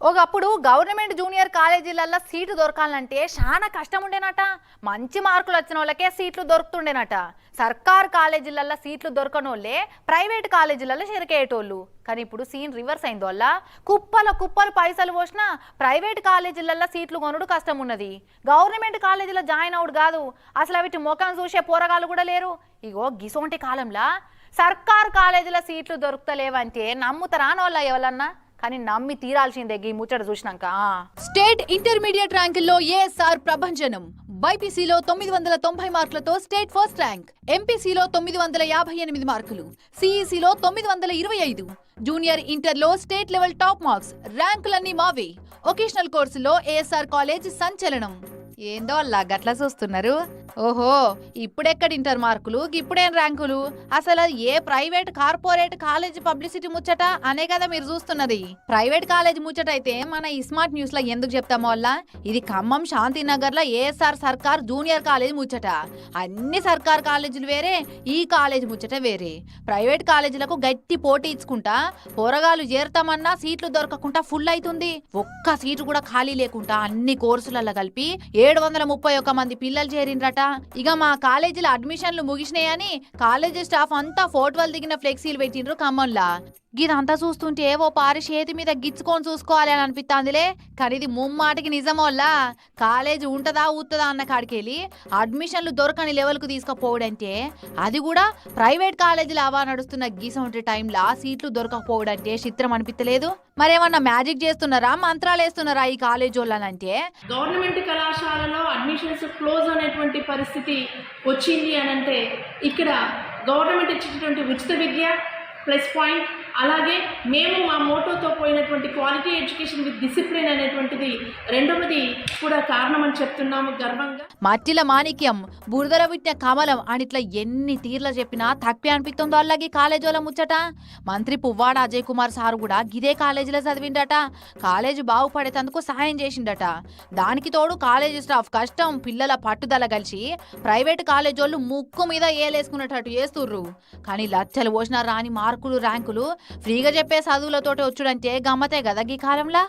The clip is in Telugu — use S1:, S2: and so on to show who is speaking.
S1: ఒకప్పుడు గవర్నమెంట్ జూనియర్ కాలేజీలలో సీటు దొరకాలంటే చాలా కష్టం ఉండేనట మంచి మార్కులు వచ్చిన వాళ్ళకే సీట్లు దొరుకుతుండేనట. సర్కార్ కాలేజీలలో సీట్లు దొరకనోళ్ళే ప్రైవేట్ కాలేజీలలో చేరికేటోళ్ళు కానీ ఇప్పుడు సీన్ రివర్స్ అయింది వల్ల కుప్పల కుప్పలు పైసలు పోసినా ప్రైవేట్ కాలేజీలలో సీట్లు కొనుడు కష్టం ఉన్నది గవర్నమెంట్ కాలేజీలో జాయిన్ అవుడు కాదు. అసలు వీటి ముఖం చూసే పోరగాళ్ళు కూడా లేరు. ఇగో గిసోంటి కాలంలో. సర్కార్ కాలేజీల సీట్లు దొరుకుతలేవంటే నమ్ముతారా వాళ్ళ ఎవరన్నా కానీ నమ్మి తీరాల్సిందే ఈ ముచ్చట చూసినాక.
S2: స్టేట్ ఇంటర్మీడియట్ ర్యాంకుల్లో ఏఎస్ఆర్ ప్రభంజనం. బైపీసీలో తొమ్మిది వందల తొంభై మార్కులతో స్టేట్ ఫస్ట్ ర్యాంక్. ఎంపీసీలో తొమ్మిది వందల యాభై ఎనిమిది మార్కులు. సిఈసిలో తొమ్మిది వందల ఇరవై ఐదు. జూనియర్ ఇంటర్లో స్టేట్ లెవెల్ టాప్ మార్క్స్. ర్యాంకులన్నీ మావే. ఒకేషనల్ కోర్సులో ఏఎస్ఆర్ కాలేజ్ సంచలనం. ఏందో అలా గట్లా చూస్తున్నారు. ఓహో ఇప్పుడెక్కడ ఇంటర్ మార్కులు? ఇప్పుడేం ర్యాంకులు? అసలు ఏ ప్రైవేట్ కార్పొరేట్ కాలేజ్ పబ్లిసిటీ ముచ్చట? అనే కదా మీరు చూస్తున్నది. ప్రైవేట్ కాలేజ్ ముచ్చట అయితే మన ఈ స్మార్ట్ న్యూస్లో ఎందుకు చెప్తామో వల్ల ఇది ఖమ్మం శాంతినగర్లో ఏఎస్ఆర్ సర్కార్ జూనియర్ కాలేజ్ ముచ్చట. అన్ని సర్కార్ కాలేజీలు వేరే ఈ కాలేజ్ ముచ్చట వేరే. ప్రైవేట్ కాలేజీలకు గట్టి పోటీ ఇచ్చుకుంటా పోరగాలు చేరతామన్నా సీట్లు దొరకకుండా ఫుల్ అవుతుంది ఒక్క సీటు కూడా ఖాళీ లేకుండా అన్ని కోర్సులలో కలిపి ఏడు వందల ముప్పై ఒక్క మంది పిల్లలు చేరిండ్రట. ఇక మా కాలేజీలో అడ్మిషన్లు ముగిసినాయని కాలేజీ స్టాఫ్ అంతా ఫోటోలు దిగిన ఫ్లెక్సీలు పెట్టిండ్రు ఖమ్మంలా. గిదంతా చూస్తుంటే ఓ పారి చేతి మీద గిచ్చుకొని చూసుకోవాలి అని అనిపిస్తాందిలే కానీ ఇది ముమ్మాటికి నిజమోల్లా కాలేజీ ఉంటదా ఊతుందా అన్న కాడికెళ్ళి అడ్మిషన్లు దొరకని లెవెల్కు తీసుకుపోవడంటే అది కూడా ప్రైవేట్ కాలేజీలు అవా నడుస్తున్న గీసంటి టైంలో సీట్లు దొరకకపోవడంటే చిత్రం అనిపించలేదు మరేమన్నా మ్యాజిక్ చేస్తున్నారా మంత్రాలు వేస్తున్నారా ఈ కాలేజ్ వాళ్ళనంటే
S3: గవర్నమెంట్ కళాశాలలో అడ్మిషన్స్ క్లోజ్ అనేటువంటి పరిస్థితి వచ్చింది అని అంటే ఇక్కడ గవర్నమెంట్ ఇచ్చినటువంటి ఉచిత విద్య ప్లస్ పాయింట్ అలాగే మేము మా మోటోతో పోయినటువంటి క్వాలిటీ ఎడ్యుకేషన్ విత్ డిసిప్లిన్ అనేటువంటిది రెండవది కూడా కారణం అని చెప్తున్నాము గర్వంగా.
S2: మట్టిల మాణిక్యం బురదల విట్టిన కమలం అని ఇట్లా ఎన్ని తీర్లు చెప్పినా తక్కువే అనిపిస్తుందో అలాగే కాలేజీలో ముచ్చట. మంత్రి పువ్వాడ అజయ్ కుమార్ సార్ కూడా గిదే కాలేజీలో చదివిండట. కాలేజీ బాగుపడేటందుకు సహాయం చేసిండట. దానికి తోడు కాలేజీ స్టాఫ్ కష్టం పిల్లల పట్టుదల కలిసి ప్రైవేట్ కాలేజీ వాళ్ళు ముక్కు మీద ఏలేసుకునేటట్టు చేస్తుర్రు. కానీ లచ్చలు పోసిన రాని మార్కులు ర్యాంకులు ఫ్రీగా చెప్పే చదువులతోటి వచ్చుడంటే గమ్మతే కదా ఈ కాలంలో?